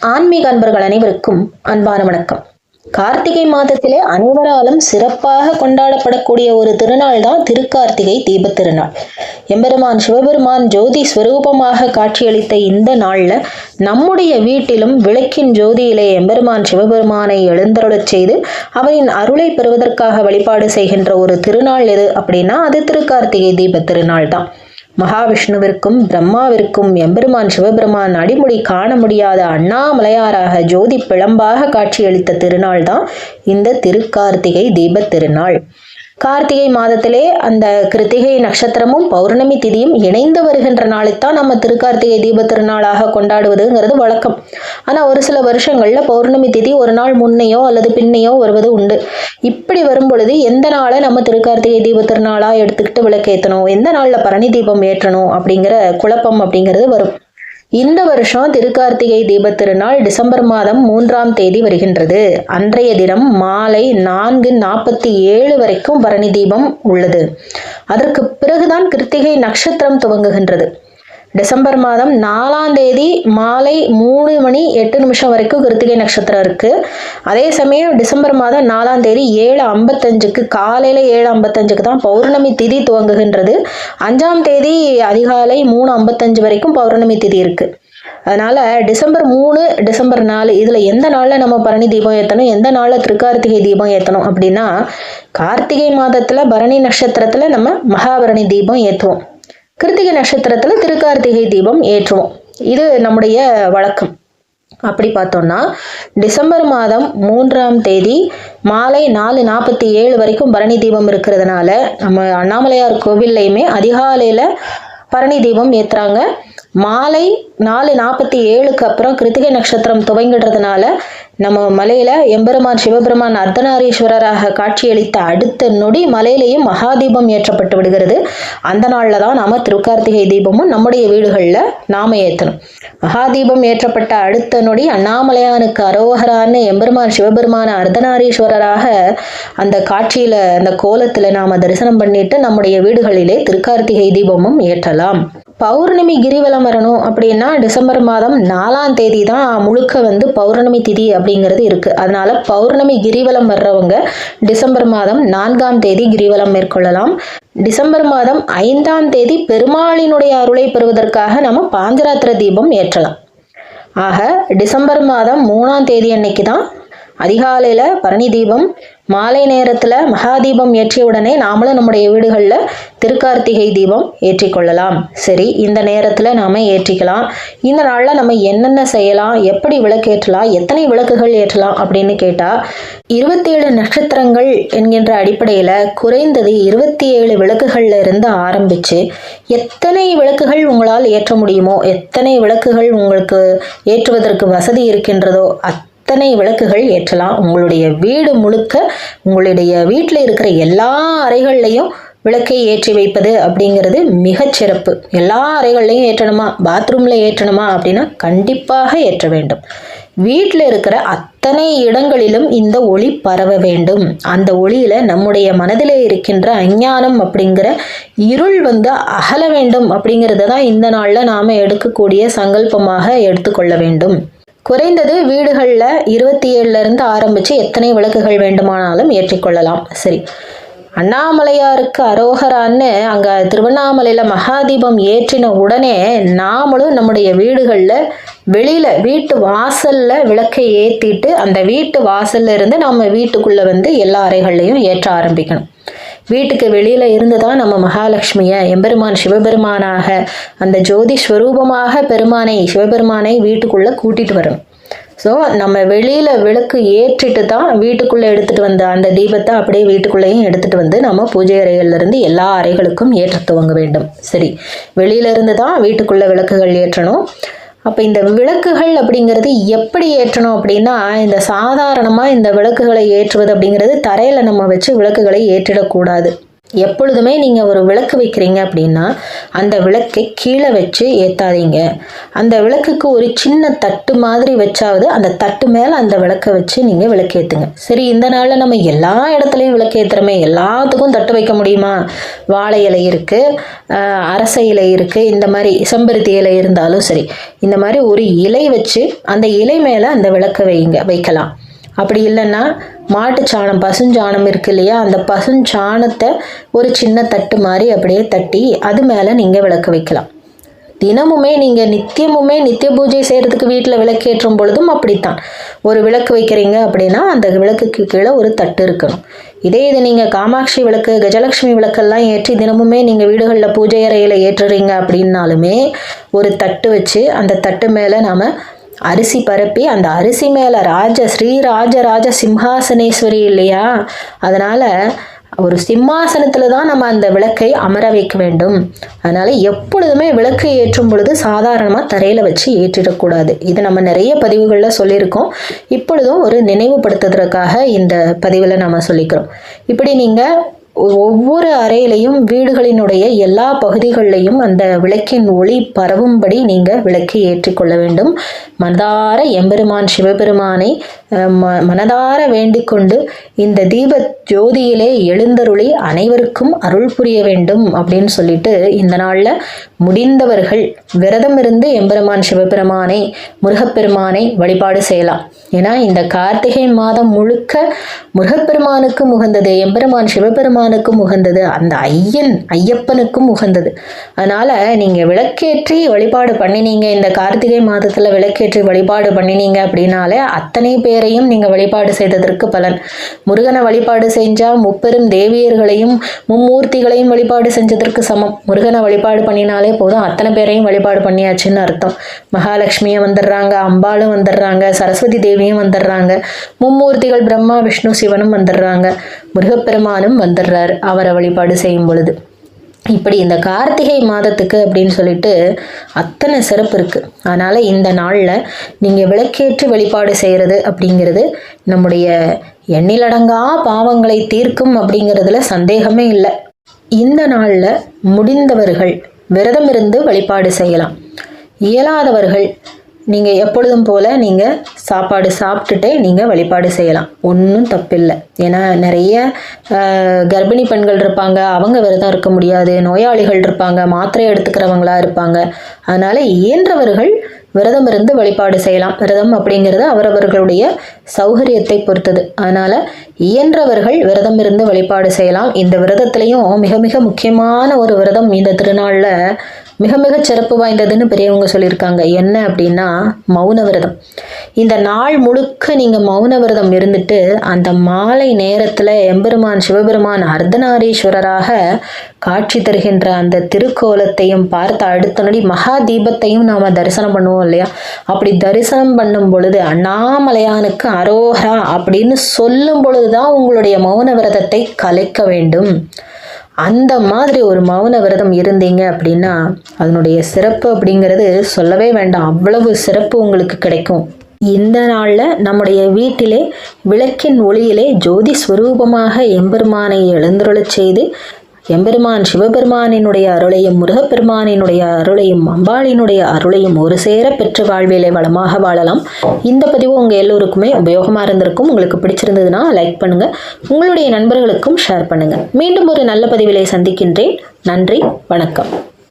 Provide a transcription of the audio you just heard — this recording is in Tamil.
ஆன்மீக அன்பர்கள் அனைவருக்கும் அன்பான வணக்கம். கார்த்திகை மாதத்திலே அனைவராலும் சிறப்பாக கொண்டாடப்படக்கூடிய ஒரு திருநாள் தான் திருக்கார்த்திகை தீபத் திருநாள் எம்பெருமான் சிவபெருமான் ஜோதி ஸ்வரூபமாக காட்சியளித்த இந்த நாள்ல நம்முடைய வீட்டிலும் விளக்கின் ஜோதியிலே எம்பெருமான் சிவபெருமானை எழுந்தருளச் செய்து அவரின் அருளை பெறுவதற்காக வழிபாடு செய்கின்ற ஒரு திருநாள் எது அப்படின்னா அது திருக்கார்த்திகை தீபத் திருநாள் தான் மகாவிஷ்ணுவிற்கும் பிரம்மாவிற்கும் எம்பெருமான் சிவபெருமான் அடிமுடி காண முடியாத அண்ணாமலையாராக ஜோதி பிளம்பாக காட்சியளித்த திருநாள் தான் இந்த திருக்கார்த்திகை தீபத் திருநாள். கார்த்திகை மாதத்திலே அந்த கிருத்திகை நட்சத்திரமும் பௌர்ணமி திதியும் இணைந்து வருகின்ற நாளைத்தான் நம்ம திருக்கார்த்திகை தீப திருநாளாக கொண்டாடுவதுங்கிறது வழக்கம். ஆனால் ஒரு சில வருஷங்களில் பௌர்ணமி திதி ஒரு நாள் முன்னையோ அல்லது பின்னையோ வருவது உண்டு. இப்படி வரும் பொழுது எந்த நாளை நம்ம திருக்கார்த்திகை தீப திருநாளாக எடுத்துக்கிட்டு விளக்கேற்றணும் எந்த நாளில் பரணி தீபம் ஏற்றணும்? அப்படிங்கிற குழப்பம் அப்படிங்கிறது வரும். இந்த வருஷம் திருக்கார்த்திகை தீபத் திருநாள் டிசம்பர் மாதம் மூன்றாம் தேதி வருகின்றது. அன்றைய தினம் மாலை நான்கு நாற்பத்தி ஏழு வரைக்கும் பரணி தீபம் உள்ளது. அதற்கு பிறகுதான் கிருத்திகை நட்சத்திரம் துவங்குகின்றது. டிசம்பர் மாதம் நாலாம் தேதி மாலை மூணு மணி எட்டு நிமிஷம் வரைக்கும் கிருத்திகை நட்சத்திரம் இருக்கு. அதே சமயம் டிசம்பர் மாதம் நாலாம் தேதி ஏழு ஐம்பத்தஞ்சுக்கு காலையில ஏழு ஐம்பத்தஞ்சுக்கு தான் பௌர்ணமி திதி துவங்குகின்றது. அஞ்சாம் தேதி அதிகாலை மூணு ஐம்பத்தஞ்சு வரைக்கும் பௌர்ணமி திதி இருக்கு. அதனால டிசம்பர் மூணு டிசம்பர் நாலு இதுல எந்த நாள்ல நம்ம பரணி தீபம் ஏற்றணும் எந்த நாள்ல திருக்கார்த்திகை தீபம் ஏற்றணும் அப்படின்னா கார்த்திகை மாதத்துல பரணி நட்சத்திரத்துல நம்ம மகாபரணி தீபம் ஏற்றுவோம் கிருத்திகை நட்சத்திரத்தில் திருக்கார்த்திகை தீபம் ஏற்றுவோம். இது நம்முடைய வழக்கம். அப்படி பார்த்தோம்னா டிசம்பர் மாதம் மூன்றாம் தேதி மாலை நாலு நாற்பத்தி ஏழு வரைக்கும் பரணி தீபம் இருக்கிறதுனால நம்ம அண்ணாமலையார் கோவில்லையுமே அதிகாலையில் பரணி தீபம் ஏற்றுறாங்க மாலை நாலு நாற்பத்தி ஏழுக்கு அப்புறம் கிருத்திகை நட்சத்திரம் துவங்கிடுறதுனால நம்ம மலையில எம்பெருமான் சிவபெருமான் அர்த்தநாரீஸ்வரராக காட்சியளித்த அடுத்த நொடி மலையிலையும் மகாதீபம் ஏற்றப்பட்டு விடுகிறது. அந்த நாளில் தான் நாம திருக்கார்த்திகை தீபமும் நம்முடைய வீடுகளில் நாம ஏற்றணும் மகாதீபம் ஏற்றப்பட்ட அடுத்த நொடி அண்ணாமலையானுக்கு அரோகரான்னு எம்பெருமான் சிவபெருமான அர்த்தநாரீஸ்வரராக அந்த காட்சியில அந்த கோலத்தில் நாம தரிசனம் பண்ணிட்டு நம்முடைய வீடுகளிலே திருக்கார்த்திகை தீபமும் ஏற்றலாம். பௌர்ணமி கிரிவலம் வரணும் அப்படின்னா டிசம்பர் மாதம் நாலாம் தேதி தான் முழுக்க வந்து பௌர்ணமி திதி அப்படிங்கிறது இருக்கு. அதனால பௌர்ணமி கிரிவலம் வர்றவங்க டிசம்பர் மாதம் நான்காம் தேதி கிரிவலம் மேற்கொள்ளலாம். டிசம்பர் மாதம் ஐந்தாம் தேதி பெருமாளினுடைய அருளை பெறுவதற்காக நம்ம பாஞ்சராத்திர தீபம் ஏற்றலாம். ஆக டிசம்பர் மாதம் மூணாம் தேதி அன்னைக்கு தான் அதிகாலையில் பரணி தீபம் மாலை நேரத்தில் மகாதீபம் ஏற்றிய உடனே நாமளும் நம்முடைய வீடுகளில் திருக்கார்த்திகை தீபம் ஏற்றிக்கொள்ளலாம் சரி இந்த நேரத்தில் நாம் ஏற்றிக்கலாம். இந்த நாளில் நம்ம என்னென்ன செய்யலாம்? எப்படி விளக்கேற்றலாம்? எத்தனை விளக்குகள் ஏற்றலாம்? அப்படின்னு கேட்டால் இருபத்தேழு நட்சத்திரங்கள் என்கின்ற அடிப்படையில் குறைந்தது இருபத்தி ஏழு விளக்குகள்ல இருந்து ஆரம்பித்து எத்தனை விளக்குகள் உங்களால் ஏற்ற முடியுமோ எத்தனை விளக்குகள் உங்களுக்கு ஏற்றுவதற்கு வசதி இருக்கின்றதோ அத் அத்தனை விளக்குகள் ஏற்றலாம்? உங்களுடைய வீடு முழுக்க உங்களுடைய வீட்டில் இருக்கிற எல்லா அறைகள்லையும் விளக்கை ஏற்றி வைப்பது அப்படிங்கிறது மிகச்சிறப்பு எல்லா அறைகள்லையும் ஏற்றணுமா? பாத்ரூமில் ஏற்றணுமா அப்படின்னா கண்டிப்பாக ஏற்ற வேண்டும். வீட்டில் இருக்கிற அத்தனை இடங்களிலும் இந்த ஒளி பரவ வேண்டும். அந்த ஒளியில் நம்முடைய மனதில் இருக்கின்ற அஞ்ஞானம் அப்படிங்கிற இருள் வந்து அகல வேண்டும் அப்படிங்கிறத தான் இந்த நாளில் நாம் எடுக்கக்கூடிய சங்கல்பமாக எடுத்துக்கொள்ள வேண்டும். குறைந்தது வீடுகளில் இருபத்தி ஏழுலேருந்து ஆரம்பித்து எத்தனை விளக்குகள் வேண்டுமானாலும் ஏற்றிக்கொள்ளலாம் சரி. அண்ணாமலையாருக்கு அரோகரான்னு அங்கே திருவண்ணாமலையில் மகாதீபம் ஏற்றின உடனே நாமளும் நம்முடைய வீடுகளில் வெளியில் வீட்டு வாசலில் விளக்கை ஏற்றிட்டு அந்த வீட்டு வாசல்ல இருந்து நம்ம வீட்டுக்குள்ளே வந்து எல்லா அறைகள்லையும் ஏற்ற ஆரம்பிக்கணும். வீட்டுக்கு வெளியில இருந்து தான் நம்ம மகாலட்சுமியை எம்பெருமான் சிவபெருமானாக அந்த ஜோதி ஸ்வரூபமாக பெருமானை சிவபெருமானை வீட்டுக்குள்ள கூட்டிட்டு வரணும் ஸோ நம்ம வெளியில விளக்கு ஏற்றிட்டு தான் வீட்டுக்குள்ளே எடுத்துட்டு வந்த அந்த தீபத்தை அப்படியே வீட்டுக்குள்ளேயும் எடுத்துட்டு வந்து நம்ம பூஜை அறைகள்லேருந்து எல்லா அறைகளுக்கும் ஏற்ற துவங்க வேண்டும். சரி வெளியில இருந்து தான் வீட்டுக்குள்ளே விளக்குகள் ஏற்றணும். அப்போ இந்த விளக்குகள் அப்படிங்கிறது எப்படி ஏற்றணும் அப்படின்னா இந்த சாதாரணமாக இந்த விளக்குகளை ஏற்றுவது அப்படிங்கிறது தரையில் நம்ம வச்சு விளக்குகளை ஏற்றிடக்கூடாது. எப்பொழுதுமே நீங்கள் ஒரு விளக்கு வைக்கிறீங்க அப்படின்னா அந்த விளக்கை கீழே வச்சு ஏற்றாதீங்க அந்த விளக்குக்கு ஒரு சின்ன தட்டு மாதிரி வச்சாவது அந்த தட்டு மேலே அந்த விளக்கை வச்சு நீங்கள் விளக்கேற்றுங்க சரி இந்த நாளில் நம்ம எல்லா இடத்துலையும் விளக்கேற்றுறோமே எல்லாத்துக்கும் தட்டு வைக்க முடியுமா? வாழை இலை இருக்குது அரச இலை இருக்குது இந்த மாதிரி செம்பருத்தி இலை இருந்தாலும் சரி இந்த மாதிரி ஒரு இலை வச்சு அந்த இலை மேலே அந்த விளக்கை வைங்க வைக்கலாம். அப்படி இல்லைன்னா மாட்டு சாணம் பசுஞ்சாணம் இருக்கு இல்லையா? அந்த பசுஞ்சாணத்தை ஒரு சின்ன தட்டு மாதிரி அப்படியே தட்டி அது மேலே நீங்கள் விளக்கு வைக்கலாம். தினமுமே நீங்கள் நித்தியமுமே நித்திய பூஜை செய்கிறதுக்கு வீட்டில் விளக்கேற்றும் பொழுதும் அப்படித்தான். ஒரு விளக்கு வைக்கிறீங்க அப்படின்னா அந்த விளக்குக்கு கீழே ஒரு தட்டு இருக்கணும். இதே இது நீங்கள் காமாட்சி விளக்கு கஜலட்சுமி விளக்கெல்லாம் ஏற்றி தினமுமே நீங்கள் வீடுகளில் பூஜை அறையில் ஏற்றுறீங்க அப்படின்னாலுமே ஒரு தட்டு வச்சு அந்த தட்டு மேலே நாம் அரிசி பரப்பி அந்த அரிசி மேலே ராஜ ஸ்ரீராஜ ராஜ சிம்ஹாசனேஸ்வரி இல்லையா? அதனால் ஒரு சிம்மாசனத்தில் தான் நம்ம அந்த விளக்கை அமர வைக்க வேண்டும். அதனால் எப்பொழுதுமே விளக்கு ஏற்றும் பொழுது சாதாரணமாக தரையில் வச்சு ஏற்றிடக்கூடாது இது நம்ம நிறைய பதிவுகளில் சொல்லியிருக்கோம். இப்பொழுதும் ஒரு நினைவுபடுத்துறதுக்காக இந்த பதிவில் நம்ம சொல்லிக்கிறோம். இப்படி நீங்கள் ஒவ்வொரு அறையிலையும் வீடுகளினுடைய எல்லா பகுதிகளிலையும் அந்த விளக்கின் ஒளி பரவும்படி நீங்கள் விளக்கை ஏற்றிக்கொள்ள வேண்டும். மனதார எம்பெருமான் சிவபெருமானை ம மனதார வேண்டிக்கொண்டு இந்த தீப ஜோதியிலே எழுந்தருளி அனைவருக்கும் அருள் புரிய வேண்டும் அப்படின்னு சொல்லிட்டு இந்த நாளில் முடிந்தவர்கள் விரதம் இருந்து எம்பெருமான் சிவபெருமானை முருகப்பெருமானை வழிபாடு செய்யலாம். ஏன்னா இந்த கார்த்திகை மாதம் முழுக்க முருகப்பெருமானுக்கும் உகந்தது எம்பெருமான் சிவபெருமானுக்கும் உகந்தது அந்த ஐயன் ஐயப்பனுக்கும் உகந்தது. அதனால் நீங்கள் விளக்கேற்றி வழிபாடு பண்ணினீங்க இந்த கார்த்திகை மாதத்தில் விளக்கேற்றி வழிபாடு பண்ணினீங்க அப்படின்னாலே அத்தனை பேரையும் நீங்கள் வழிபாடு செய்ததற்கு பலன். முருகனை வழிபாடு செஞ்சால் முப்பெரும் தேவியர்களையும் மும்மூர்த்திகளையும் வழிபாடு செஞ்சதற்கு சமம். முருகனை வழிபாடு பண்ணினாலே போதும். அத்தனை பேரையும் வழிபாடு பண்ணியாச்சுன்னு அர்த்தம். மகாலட்சுமியும் வந்துடுறாங்க அம்பாளும் வந்துடுறாங்க சரஸ்வதி தேவியும் வந்துடுறாங்க மும்மூர்த்திகள் பிரம்மா விஷ்ணு சிவனும் வந்துடுறாங்க முருகப்பெருமானும் வந்துடுறாரு அவரை வழிபாடு செய்யும் பொழுது. இப்படி இந்த கார்த்திகை மாதத்துக்கு அப்படின்னு சொல்லிட்டு அத்தனை சிறப்பு இருக்குது அதனால் இந்த நாளில் நீங்கள் விளக்கேற்று வழிபாடு செய்கிறது அப்படிங்கிறது நம்முடைய எண்ணிலடங்கா பாவங்களை தீர்க்கும் அப்படிங்கிறதுல சந்தேகமே இல்லை. இந்த நாளில் முடிந்தவர்கள் விரதம் இருந்து வழிபாடு செய்யலாம். இயலாதவர்கள் நீங்கள் எப்பொழுதும் போல் நீங்கள் சாப்பாடு சாப்பிட்டுட்டே நீங்கள் வழிபாடு செய்யலாம். ஒன்றும் தப்பில்லை. ஏன்னா நிறைய கர்ப்பிணி பெண்கள் இருப்பாங்க. அவங்க விரதம் இருக்க முடியாது. நோயாளிகள் இருப்பாங்க. மாத்திரை எடுத்துக்கிறவங்களா இருப்பாங்க. அதனால் இயன்றவர்கள் விரதம் இருந்து வழிபாடு செய்யலாம். விரதம் அப்படிங்கிறது அவரவர்களுடைய சௌகரியத்தை பொறுத்தது. அதனால் இயன்றவர்கள் விரதம் இருந்து வழிபாடு செய்யலாம். இந்த விரதத்துலேயும் மிக மிக முக்கியமான ஒரு விரதம் இந்த திருநாளில் மிக மிக சிறப்பு வாய்ந்ததுன்னு பெரியவங்க சொல்லியிருக்காங்க. என்ன அப்படின்னா மௌன விரதம். இந்த நாள் முழுக்க நீங்கள் மௌன விரதம் இருந்துட்டு அந்த மாலை நேரத்தில் எம்பெருமான் சிவபெருமான் அர்த்தநாரீஸ்வரராக காட்சி தருகின்ற அந்த திருக்கோலத்தையும் பார்த்த அடுத்த நொடி மகா தீபத்தையும் நாம் தரிசனம் பண்ணுவோம் இல்லையா? அப்படி தரிசனம் பண்ணும் பொழுது அண்ணாமலையானுக்கு அரோஹரா அப்படின்னு சொல்லும் பொழுதுதான் உங்களுடைய மௌன விரதத்தை கலைக்க வேண்டும். அந்த மாதிரி ஒரு மௌன விரதம் இருந்தீங்க அப்படின்னா அதனுடைய சிறப்பு அப்படிங்கிறது சொல்லவே வேண்டாம். அவ்வளவு சிறப்பு உங்களுக்கு கிடைக்கும். இந்த நாளில் நம்முடைய வீட்டிலே விளக்கின் ஒளியிலே ஜோதி ஸ்வரூபமாக எம்பெருமானை எழுந்துருளச் செய்து எம்பெருமான் சிவபெருமானினுடைய அருளையும் முருகப்பெருமானினுடைய அருளையும் அம்பாளினுடைய அருளையும் ஒரு சேர பெற்று வாழ்வியலை வளமாக வாழலாம். இந்த பதிவு உங்கள் எல்லோருக்குமே உபயோகமாக இருந்திருக்கும். உங்களுக்கு பிடிச்சிருந்ததுன்னா லைக் பண்ணுங்கள் உங்களுடைய நண்பர்களுக்கும் ஷேர் பண்ணுங்கள் மீண்டும் ஒரு நல்ல பதிவிலை சந்திக்கின்றேன். நன்றி வணக்கம்.